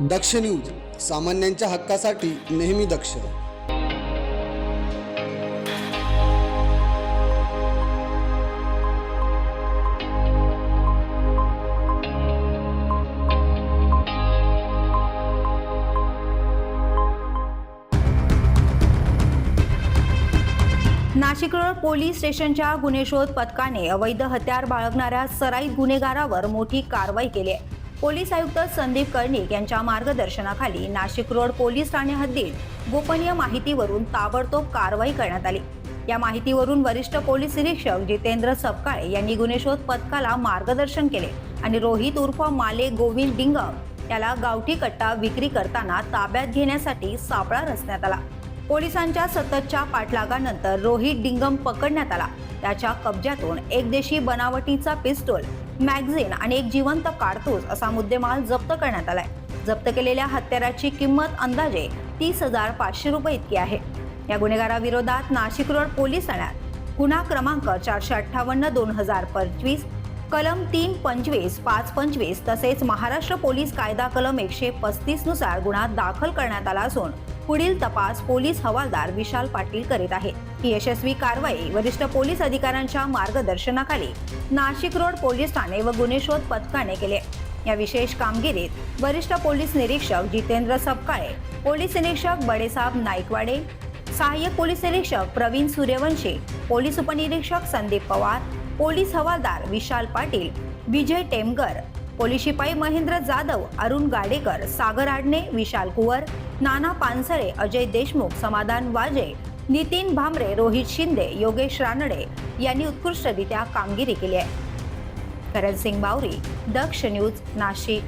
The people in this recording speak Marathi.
दक्ष न्यूज सामान्यांच्या हक्कासाठी नेहमी दक्ष. नाशिक रोड पोलीस स्टेशनच्या गुन्हे शोध पथकाने अवैध हत्यार बाळगणाऱ्या सराईत गुन्हेगारावर मोठी कारवाई केली आहे. पोलीस आयुक्त संदीप कर्णिक यांच्या मार्गदर्शनाखाली नाशिक रोड पोलीस ठाणे हद्दीत गोपनीय माहितीवरून ताबडतोब कारवाई करण्यात आली. या माहितीवरून वरिष्ठ पोलीस निरीक्षक जितेंद्र सपकाळे यांनी गुन्हेशोध पथकाला मार्गदर्शन केले आणि रोहित उर्फ माले गोविंद डिंगम याला गावठी कट्टा विक्री करताना ताब्यात घेण्यासाठी सापळा रचण्यात आला. पोलिसांच्या सततच्या पाठलागानंतर रोहित डिंगम पकडण्यात आला. त्याच्या कब्ज्यातून एक देशी बनावटीचा पिस्तूल मॅगझिन आणि एक जिवंत कारतूस असा मुद्देमाल जप्त करण्यात आलाय. जप्त केलेल्या हत्याराची किंमत अंदाजे तीस हजार पाचशे रुपये इतकी आहे. या गुन्हेगाराविरोधात नाशिक रोड पोलीस ठाण्यात गुन्हा क्रमांक चारशे अठ्ठावन्न दोन हजार पंचवीस कलम तीन पंचवीस पाच पंचवीस तसेच महाराष्ट्र पोलीस कायदा कलम एकशे पस्तीसनुसार गुन्हा दाखल करण्यात आला असून पुढील तपास पोलीस हवालदार विशाल पाटील करीत आहेत ही यशस्वी कारवाई वरिष्ठ पोलीस अधिकाऱ्यांच्या मार्गदर्शनाखाली नाशिक रोड पोलीस ठाणे व गुन्हे शोध पथकाने केले. या विशेष कामगिरीत वरिष्ठ पोलीस निरीक्षक जितेंद्र सपकाळे पोलीस निरीक्षक बडेसाब नाईकवाडे सहाय्यक पोलीस निरीक्षक प्रवीण सूर्यवंशी पोलीस उपनिरीक्षक संदीप पवार पोलीस हवालदार विशाल पाटील विजय टेमगर पोलीस शिपाई महेंद्र जाधव अरुण गाडेकर सागर आडणे विशाल कुवर नाना पानसरे अजय देशमुख समाधान वाजे नितीन भामरे रोहित शिंदे योगेश रानडे यांनी उत्कृष्टरित्या कामगिरी केली आहे. करण सिंग बावरी दक्ष न्यूज नाशिक.